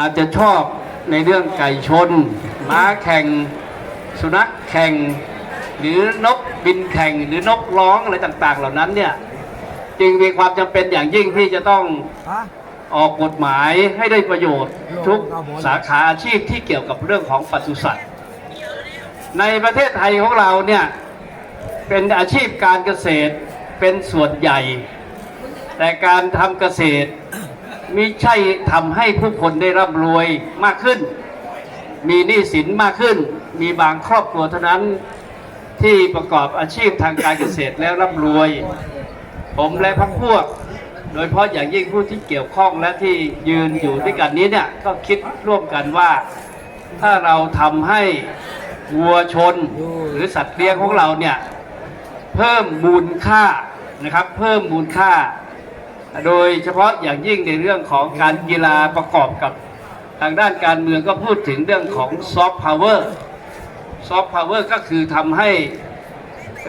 อาจจะชอบในเรื่องไก่ชน ม้าแข่ง สุนัขแข่ง หรือนกบินแข่ง หรือนกร้องอะไรต่าง ๆ เหล่านั้นเนี่ยจึงมีความจำเป็นอย่างยิ่งที่จะต้องฮะออกกฎหมายให้ได้ประโยชน์ทุกสาขาอาชีพที่เกี่ยวกับเรื่องของปศุสัตว์ ในประเทศไทยของเราเนี่ยเป็นอาชีพการเกษตรเป็นส่วนใหญ่ แต่การทำเกษตร มิใช่ทำให้ผู้คนได้ร่ำรวยมากขึ้น มีหนี้สินมากขึ้น มีบางครอบครัวเท่านั้นที่ประกอบอาชีพทางการเกษตรแล้วร่ำรวย ผมและพรรคพวก โดยเฉพาะอย่างยิ่งผู้ที่เกี่ยวข้องและที่ยืนอยู่ด้วยกันนี้เนี่ยก็คิดร่วมกันว่า ถ้าเราทำให้วัวชนหรือสัตว์เลี้ยงของเราเนี่ยเพิ่มมูลค่านะครับ เพิ่มมูลค่า โดยเฉพาะอย่างยิ่งในเรื่องของการกีฬาประกอบกับทางด้านการเมืองก็พูดถึงเรื่องของซอฟต์พาวเวอร์ซอฟต์พาวเวอร์ก็คือทำให้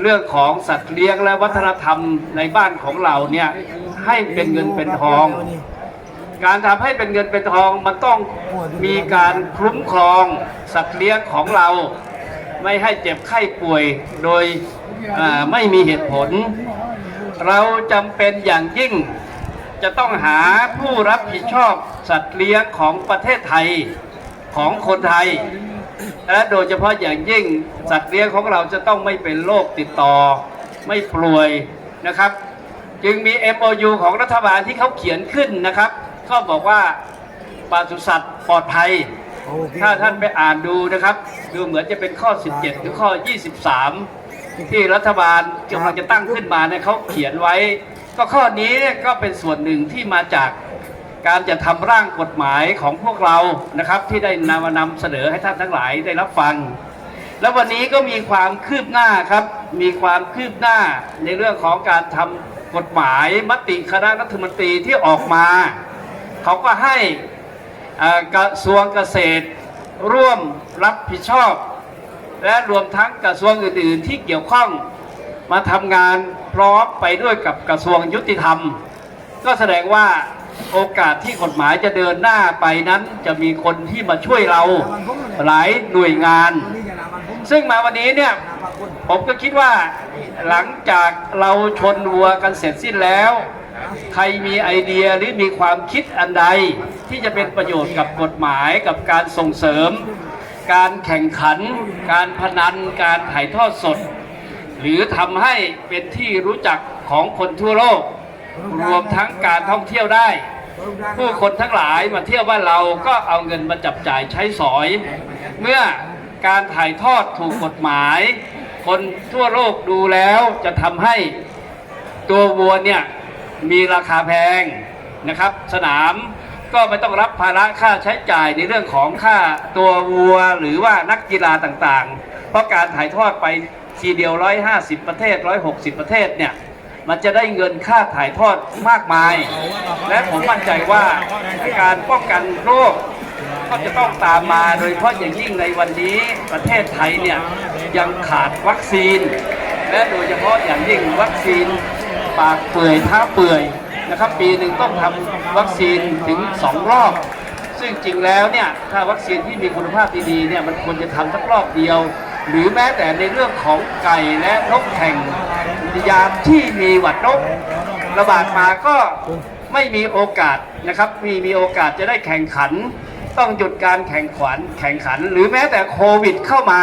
เรื่องของสัตว์เลี้ยงและวัฒนธรรมในบ้านของเราเนี่ยให้เป็นเงินเป็นทอง การทำให้เป็นเงินเป็นทองมันต้องมีการคุ้มครองสัตว์เลี้ยงของเรา ไม่ให้เจ็บไข้ป่วยโดยไม่มีเหตุผล เราจำเป็นอย่างยิ่ง จะต้องหาผู้รับผิดชอบสัตว์เลี้ยงของประเทศไทยของคนไทย และโดยเฉพาะอย่างยิ่งสัตว์เลี้ยงของเราจะต้องไม่เป็นโรคติดต่อ ไม่ป่วยนะครับ จึงมี MOU ของรัฐบาลที่เขาเขียนขึ้นนะครับ ก็บอกว่าปศุสัตว์ปลอดภัยโอเคถ้าท่านไปอ่านดูนะครับ ดูเหมือนจะเป็นข้อ 17 หรือข้อ 23 ที่รัฐบาลกำลังจะตั้งขึ้นมาเนี่ยเขาเขียนไว้ ก็ข้อนี้เนี่ยก็เป็นส่วนหนึ่งที่มาจากการจะทำร่างกฎหมายของพวกเรานะครับ ที่ได้นำมานำเสนอให้ท่านทั้งหลายได้รับฟัง แล้ววันนี้ก็มีความคืบหน้าครับ มีความคืบหน้าในเรื่องของการทำกฎหมายมติคณะรัฐมนตรีที่ออกมา เขาก็ให้กระทรวงเกษตร ร่วมรับผิดชอบ และรวมทั้งกระทรวงอื่น ๆ ที่เกี่ยวข้อง มาทำงานพร้อมไปด้วยกับกระทรวงยุติธรรม ก็แสดงว่าโอกาสที่กฎหมายจะเดินหน้าไปนั้น จะมีคนที่มาช่วยเราหลายหน่วยงาน ซึ่งมาวันนี้เนี่ยผมก็คิดว่าหลังจากเราชนวัวกันเสร็จสิ้นแล้ว ใครมีไอเดียหรือมีความคิดอันใด ที่จะเป็นประโยชน์กับกฎหมายกับการส่งเสริม การแข่งขัน การพนัน การถ่ายทอดสด หรือทำให้เป็นที่รู้จักของคนทั่วโลก รวมทั้งการท่องเที่ยวได้ ผู้คนทั้งหลายมาเที่ยวบ้านเราก็เอาเงินมาจับจ่ายใช้สอย เมื่อการถ่ายทอดถูกกฎหมาย คนทั่วโลกดูแล้วจะทำให้ตัววัวเนี่ยมีราคาแพงนะครับ สนามก็ไม่ต้องรับภาระค่าใช้จ่ายในเรื่องของค่าตัววัวหรือว่านักกีฬาต่างๆ เพราะการถ่ายทอดไป ทีเดียว 150 ประเทศ 160 ประเทศเนี่ยมันจะได้เงินค่าถ่ายทอดมากมาย และผมมั่นใจว่าการป้องกันโรคก็จะต้องตามมาโดยเฉพาะอย่างยิ่งในวันนี้ประเทศไทยเนี่ยยังขาดวัคซีน และโดยเฉพาะอย่างยิ่งวัคซีนปากเปื่อยท้าเปื่อยนะครับปีหนึ่งต้องทำวัคซีนถึง 2 รอบ ซึ่งจริงแล้วเนี่ยถ้าวัคซีนที่มีคุณภาพดีๆเนี่ยมันควรจะทำสักรอบเดียว หรือแม้แต่ในเรื่องของไก่และนกแข่งยามที่มีหวัดนกระบาดมาก็ไม่มีโอกาสนะครับมีมีโอกาสจะได้แข่งขัน ต้องหยุดการแข่งขันแข่งขัน หรือแม้แต่โควิดเข้ามา